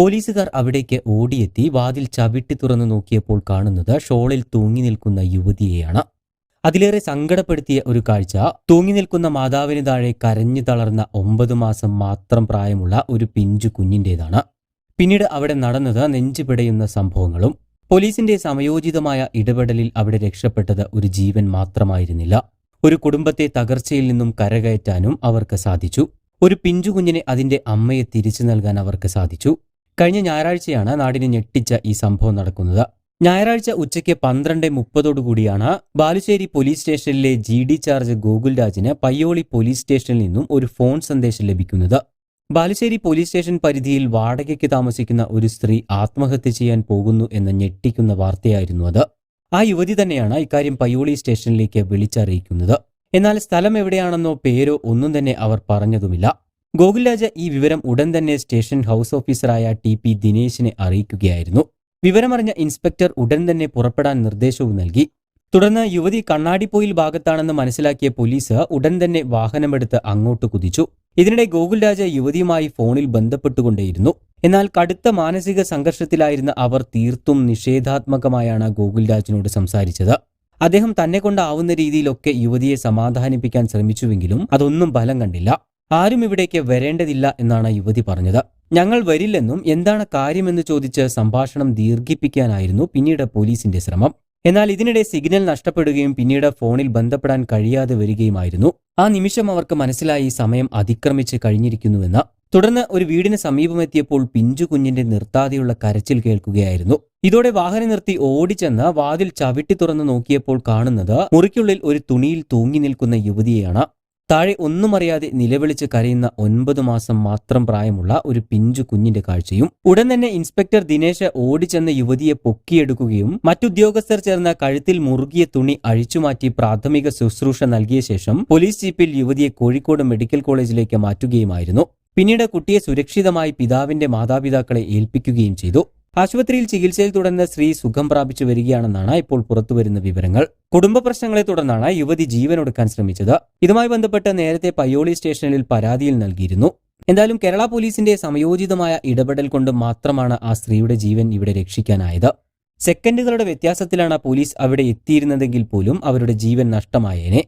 പോലീസുകാർ അവിടേക്ക് ഓടിയെത്തി വാതിൽ ചവിട്ടി തുറന്നു നോക്കിയപ്പോൾ കാണുന്നത് ഷോളിൽ തൂങ്ങി നിൽക്കുന്ന യുവതിയെയാണ്. അതിലേറെ സങ്കടപ്പെടുത്തിയ ഒരു കാഴ്ച തൂങ്ങി നിൽക്കുന്ന മാതാവിന് താഴെ കരഞ്ഞു തളർന്ന ഒമ്പത് മാസം മാത്രം പ്രായമുള്ള ഒരു പിഞ്ചു കുഞ്ഞിന്റേതാണ്. പിന്നീട് അവിടെ നടന്നത് നെഞ്ചു പിടയുന്ന സംഭവങ്ങളും പോലീസിന്റെ സമയോചിതമായ ഇടപെടലിൽ അവിടെ രക്ഷപ്പെട്ടത് ഒരു ജീവൻ മാത്രമായിരുന്നില്ല. ഒരു കുടുംബത്തെ തകർച്ചയിൽ നിന്നും കരകയറ്റാനും അവർക്ക് സാധിച്ചു. ഒരു പിഞ്ചുകുഞ്ഞിനെ അതിന്റെ അമ്മയെ തിരിച്ചു നൽകാൻ അവർക്ക് സാധിച്ചു. കഴിഞ്ഞ ഞായറാഴ്ചയാണ് നാടിനെ ഞെട്ടിച്ച ഈ സംഭവം നടക്കുന്നത്. ഞായറാഴ്ച ഉച്ചയ്ക്ക് പന്ത്രണ്ട് മുപ്പതോടുകൂടിയാണ് ബാലുശ്ശേരി പോലീസ് സ്റ്റേഷനിലെ ജി ഡി ചാർജ് ഗോകുൽരാജിന് പയ്യോളി പോലീസ് സ്റ്റേഷനിൽ നിന്നും ഒരു ഫോൺ സന്ദേശം ലഭിക്കുന്നത്. ബാലുശ്ശേരി പോലീസ് സ്റ്റേഷൻ പരിധിയിൽ വാടകയ്ക്ക് താമസിക്കുന്ന ഒരു സ്ത്രീ ആത്മഹത്യ ചെയ്യാൻ പോകുന്നു എന്ന ഞെട്ടിക്കുന്ന വാർത്തയായിരുന്നു അത്. ആ യുവതി തന്നെയാണ് ഇക്കാര്യം പയ്യോളി സ്റ്റേഷനിലേക്ക് വിളിച്ചറിയിക്കുന്നത്. എന്നാൽ സ്ഥലം എവിടെയാണെന്നോ പേരോ ഒന്നും തന്നെ അവർ പറഞ്ഞതുമില്ല. ഗോകുൽരാജ് ഈ വിവരം ഉടൻ തന്നെ സ്റ്റേഷൻ ഹൗസ് ഓഫീസറായ ടി പി ദിനേശിനെ അറിയിക്കുകയായിരുന്നു. വിവരമറിഞ്ഞ ഇൻസ്പെക്ടർ ഉടൻ തന്നെ പുറപ്പെടാൻ നിർദ്ദേശവും നൽകി. തുടർന്ന് യുവതി കണ്ണാടിപ്പോയിൽ ഭാഗത്താണെന്ന് മനസ്സിലാക്കിയ പോലീസ് ഉടൻ തന്നെ വാഹനമെടുത്ത് അങ്ങോട്ട് കുതിച്ചു. ഇതിനിടെ ഗോകുൽരാജ യുവതിയുമായി ഫോണിൽ ബന്ധപ്പെട്ടുകൊണ്ടേയിരുന്നു. എന്നാൽ കടുത്ത മാനസിക സംഘർഷത്തിലായിരുന്ന അവർ തീർത്തും നിഷേധാത്മകമായാണ് ഗോകുൽരാജിനോട് സംസാരിച്ചത്. അദ്ദേഹം തന്നെ കൊണ്ടാവുന്ന രീതിയിലൊക്കെ യുവതിയെ സമാധാനിപ്പിക്കാൻ ശ്രമിച്ചുവെങ്കിലും അതൊന്നും ഫലം കണ്ടില്ല. ആരും ഇവിടേക്ക് വരേണ്ടതില്ല എന്നാണ് യുവതി പറഞ്ഞത്. ഞങ്ങൾ വരില്ലെന്നും എന്താണ് കാര്യമെന്ന് ചോദിച്ച് സംഭാഷണം ദീർഘിപ്പിക്കാനായിരുന്നു പിന്നീട് പോലീസിന്റെ ശ്രമം. എന്നാൽ ഇതിനിടെ സിഗ്നൽ നഷ്ടപ്പെടുകയും പിന്നീട് ഫോണിൽ ബന്ധപ്പെടാൻ കഴിയാതെ വരികയുമായിരുന്നു. ആ നിമിഷം അവർക്ക് മനസ്സിലായി സമയം അതിക്രമിച്ച് കഴിഞ്ഞിരിക്കുന്നുവെന്ന്. തുടർന്ന് ഒരു വീടിന് സമീപമെത്തിയപ്പോൾ പിഞ്ചു കുഞ്ഞിന്റെ നിർത്താതെയുള്ള കരച്ചിൽ കേൾക്കുകയായിരുന്നു. ഇതോടെ വാഹനം നിർത്തി ഓടിച്ചെന്ന് വാതിൽ ചവിട്ടി തുറന്നു നോക്കിയപ്പോൾ കാണുന്നത് മുറിക്കുള്ളിൽ ഒരു തുണിയിൽ തൂങ്ങി നിൽക്കുന്ന യുവതിയെയാണ്. താഴെ ഒന്നും അറിയാതെ നിലവിളിച്ച് കരയുന്ന ഒൻപത് മാസം മാത്രം പ്രായമുള്ള ഒരു പിഞ്ചു കുഞ്ഞിന്റെ കാഴ്ചയും ഉടൻ തന്നെ ഇൻസ്പെക്ടർ ദിനേശ് ഓടിച്ചെന്ന യുവതിയെ പൊക്കിയെടുക്കുകയും മറ്റുദ്യോഗസ്ഥർ ചേർന്ന കഴുത്തിൽ മുറുകിയ തുണി അഴിച്ചുമാറ്റി പ്രാഥമിക ശുശ്രൂഷ നൽകിയ ശേഷം പോലീസ് ജീപ്പിൽ യുവതിയെ കോഴിക്കോട് മെഡിക്കൽ കോളേജിലേക്ക് മാറ്റുകയുമായിരുന്നു. പിന്നീട് കുട്ടിയെ സുരക്ഷിതമായി പിതാവിന്റെ മാതാപിതാക്കളെ ഏൽപ്പിക്കുകയും ചെയ്തു. ആശുപത്രിയിൽ ചികിത്സയിൽ തുടർന്ന് സ്ത്രീ സുഖം പ്രാപിച്ചു വരികയാണെന്നാണ് ഇപ്പോൾ പുറത്തുവരുന്ന വിവരങ്ങൾ. കുടുംബ പ്രശ്നങ്ങളെ തുടർന്നാണ് യുവതി ജീവനൊടുക്കാൻ ശ്രമിച്ചത്. ഇതുമായി ബന്ധപ്പെട്ട് നേരത്തെ പയ്യോളി സ്റ്റേഷനിൽ പരാതിയിൽ നൽകിയിരുന്നു. എന്തായാലും കേരള പോലീസിന്റെ സമയോചിതമായ ഇടപെടൽ കൊണ്ട് മാത്രമാണ് ആ സ്ത്രീയുടെ ജീവൻ ഇവിടെ രക്ഷിക്കാനായത്. സെക്കൻഡുകളുടെ വ്യത്യാസത്തിലാണ് പോലീസ് അവിടെ എത്തിയിരുന്നതെങ്കിൽ പോലും അവരുടെ ജീവൻ നഷ്ടമായേനെ.